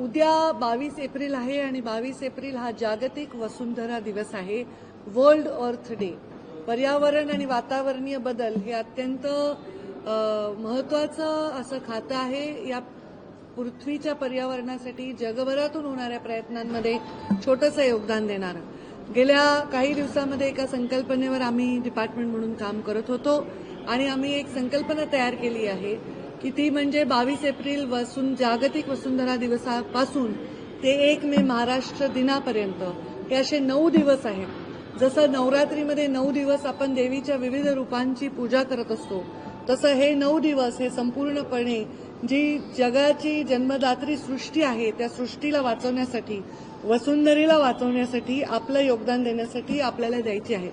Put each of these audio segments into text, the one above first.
उद्या बावीस एप्रिल आहे आणि बावीस एप्रिल हा जागतिक वसुंधरा दिवस आहे वर्ल्ड अर्थ डे. पर्यावरण आणि वातावरणीय बदल हे अत्यंत महत्वाचं असं खातं आहे. या पृथ्वीच्या पर्यावरणासाठी जगभरातून होणाऱ्या प्रयत्नांमध्ये छोटंसं योगदान देणारं. गेल्या काही दिवसामध्ये एका संकल्पनेवर आम्ही डिपार्टमेंट म्हणून काम करत होतो आणि आम्ही एक संकल्पना तयार केली आहे की ती म्हणजे बावीस एप्रिल वसुं जागतिक वसुंधरा दिवसापासून ते एक मे महाराष्ट्र दिनापर्यंत हे असे नऊ दिवस आहेत. जसं नवरात्रीमध्ये नऊ दिवस आपण देवीच्या विविध रूपांची पूजा करत असतो तसं हे नऊ दिवस हे संपूर्णपणे जी जगाची जन्मदात्री सृष्टी आहे त्या सृष्टीला वाचवण्यासाठी वसुंधरीला वाचवण्यासाठी आपलं योगदान देण्यासाठी आपल्याला द्यायची आहे.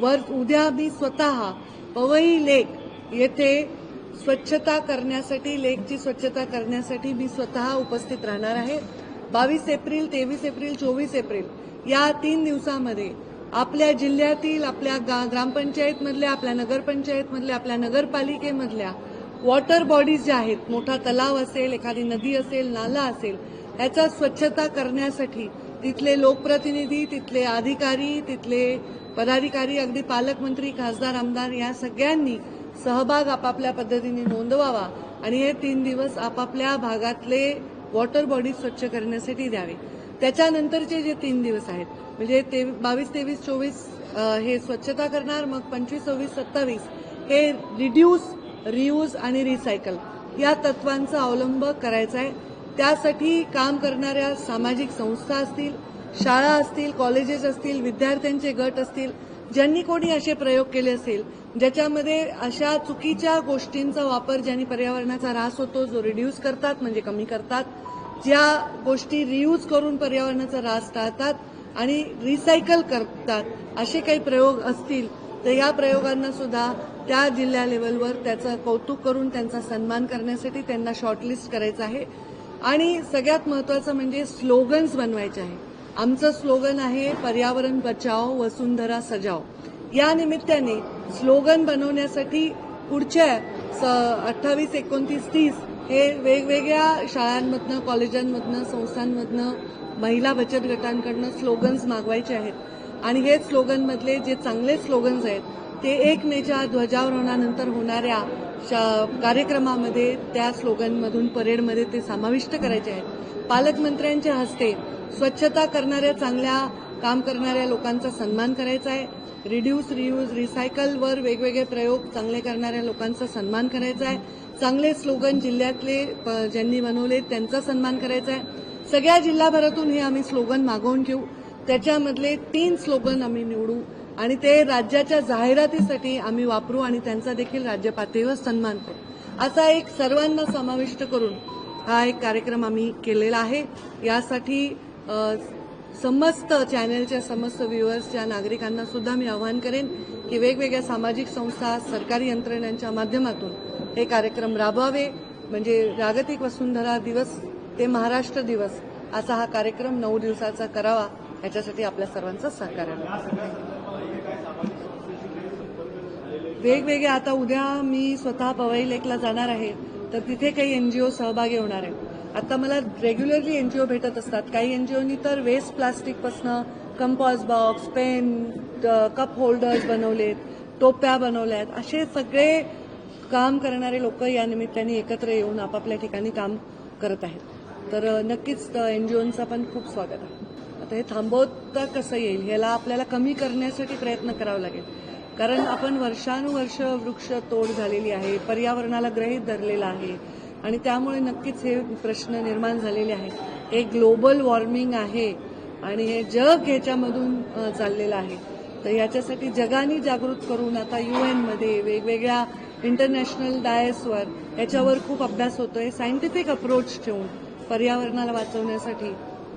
वर उद्या मी स्वतः पवई लेक येथे स्वच्छता करण्यासाठी लेकची स्वच्छता करण्यासाठी मी स्वतः उपस्थित राहणार आहे. बावीस एप्रिल तेवीस एप्रिल चोवीस एप्रिल या तीन दिवसामध्ये आपल्या जिल्ह्यातील आपल्या गा- ग्रामपंचायतमधल्या आपल्या नगरपंचायतमधल्या आपल्या नगरपालिकेमधल्या वॉटर बॉडीज ज्या आहेत मोठा तलाव असेल एखादी नदी असेल नाला असेल ह्याचा स्वच्छता करण्यासाठी तिथले लोकप्रतिनिधी तिथले अधिकारी तिथले पदाधिकारी अगदी पालकमंत्री खासदार आमदार या सगळ्यांनी सहभाग आपापल्या पद्धतीने नोंदवावा आणि हे तीन दिवस आपापल्या भागातले वॉटर बॉडी स्वच्छ करण्यासाठी द्यावे. त्याच्यानंतरचे जे तीन दिवस आहेत म्हणजे ते बावीस तेवीस चोवीस हे स्वच्छता करणार मग पंचवीस सव्वीस सत्तावीस हे रिड्यूस रियूज आणि रिसायकल या तत्वांचा अवलंब करायचा आहे. त्यासाठी काम करणाऱ्या सामाजिक संस्था असतील शाळा असतील कॉलेजेस असतील विद्यार्थ्यांचे गट असतील ज्यांनी कोणी असे प्रयोग केले असेल ज्याच्यामध्ये अशा चुकीच्या गोष्टींचा वापर ज्यांनी पर्यावरणाचा ऱ्हास होतो जो रिड्यूस करतात म्हणजे कमी करतात ज्या गोष्टी रियूज करून पर्यावरणाचा ऱ्हास टाळतात आणि रिसायकल करतात असे काही प्रयोग असतील तर या प्रयोगांना सुद्धा त्या जिल्हा लेवलवर त्याचं कौतुक करून त्यांचा सन्मान करण्यासाठी त्यांना शॉर्टलिस्ट करायचं आहे. आणि सगळ्यात महत्वाचं म्हणजे स्लोगन्स बनवायचे आहे. आमचं स्लोगन आहे पर्यावरण बचाव वसुंधरा सजाव या निमित्ताने स्लोगन बनवण्यासाठी पुढच्या अठ्ठावीस एकोणतीस तीस हे वेगवेगळ्या शाळांमधनं कॉलेजांमधनं संस्थांमधनं महिला बचत गटांकडनं स्लोगन्स मागवायचे आहेत. आणि हे स्लोगनमधले जे चांगले स्लोगन्स आहेत ते एक मेच्या ध्वजारोहणानंतर होणाऱ्या शा- कार्यक्रमामध्ये त्या स्लोगनमधून परेडमध्ये ते समाविष्ट करायचे आहेत. पालकमंत्र्यांच्या हस्ते स्वच्छता करणाऱ्या चांगल्या काम करणाऱ्या लोकांचा सन्मान करायचा आहे. रिड्यूस रियूज रिसायकलवर वेगवेगळे प्रयोग चांगले करणाऱ्या लोकांचा सन्मान करायचा आहे. चांगले स्लोगन जिल्ह्यातले प- ज्यांनी बनवले त्यांचा सन्मान करायचा आहे. सगळ्या जिल्हाभरातून हे आम्ही स्लोगन मागवून घेऊ. त्याच्यामधले तीन स्लोगन आम्ही निवडू आणि ते राज्याच्या जाहिरातीसाठी आम्ही वापरू आणि त्यांचा देखील राज्य पातळीवर सन्मान करू. असा एक सर्वांना समाविष्ट करून हा एक कार्यक्रम आम्ही केलेला आहे. यासाठी समस्त चॅनलच्या समस्त व्ह्युअर्सच्या नागरिकांना सुद्धा मी आवाहन करेन की वेगवेगळ्या सामाजिक संस्था सरकारी यंत्रणांच्या माध्यमातून हे कार्यक्रम राबवावे. म्हणजे जागतिक वसुंधरा दिवस ते महाराष्ट्र दिवस असा हा कार्यक्रम नऊ दिवसाचा करावा. याच्यासाठी आपल्या सर्वांचं सहकार्य वेगवेगळे आता उद्या मी स्वतः पवई लेकला जाणार आहे. तर तिथे काही एनजीओ सहभागी होणार आहेत आता मला रेग्युलरली एनजीओ भेटत असतात. काही एनजीओनी तर waste प्लास्टिकपासनं compass box pen cup holders बनवलेत टोप्या बनवल्यात. असे सगळे काम करणारे लोक या निमित्ताने एकत्र येऊन आपापल्या ठिकाणी काम करत आहेत. तर अ, नक्कीच एनजीओचं पण खूप स्वागत आहे. आता हे थांबवता कसं येईल ह्याला आपल्याला कमी करण्यासाठी प्रयत्न करावा लागेल. कारण आपण वर्षानुवर्ष वृक्ष तोड झालेली आहे पर्यावरणाला ग्रहित धरलेलं आहे आणि त्यामुळे नक्कीच हे प्रश्न निर्माण झालेले आहेत. हे ग्लोबल वॉर्मिंग आहे आणि हे जग ह्याच्यामधून चाललेलं आहे. तर याच्यासाठी जगाने जागृत करून आता यू एनमध्ये वेगवेगळ्या इंटरनॅशनल डायसवर याच्यावर खूप अभ्यास होतोय. सायंटिफिक अप्रोच ठेवून पर्यावरणाला वाचवण्यासाठी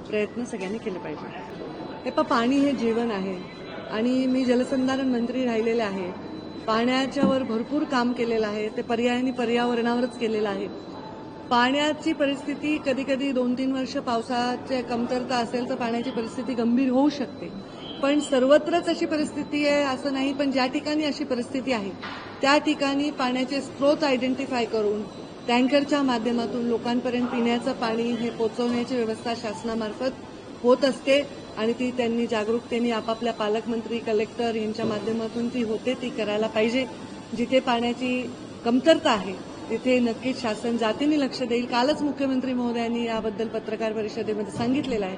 प्रयत्न सगळ्यांनी केले पाहिजे. हे पा पाणी हे जीवन आहे. आणि मी जलसंधारण मंत्री राहिलेले आहे. पाण्याच्यावर भरपूर काम केलेलं आहे. ते पर्यायाने पर्यावरणावरच केलेलं आहे. पाण्याची परिस्थिती कधी कधी दोन तीन वर्ष पावसाची कमतरता असेल तर पाण्याची परिस्थिती गंभीर होऊ शकते. पण सर्वत्रच अशी परिस्थिती आहे असं नाही पण ज्या ठिकाणी अशी परिस्थिती आहे त्या ठिकाणी पाण्याचे स्रोत आयडेंटिफाय करून टँकरच्या माध्यमातून लोकांपर्यंत पिण्याचं पाणी हे पोचवण्याची व्यवस्था शासनामार्फत होत असते आणि ती त्यांनी जागरूकतेने आपापल्या पालकमंत्री कलेक्टर यांच्या माध्यमातून ती होते ती करायला पाहिजे. जिथे पाण्याची कमतरता आहे तिथे नक्कीच शासन जातीने लक्ष देईल. कालच मुख्यमंत्री महोदयांनी याबद्दल पत्रकार परिषदेमध्ये सांगितलेलं आहे.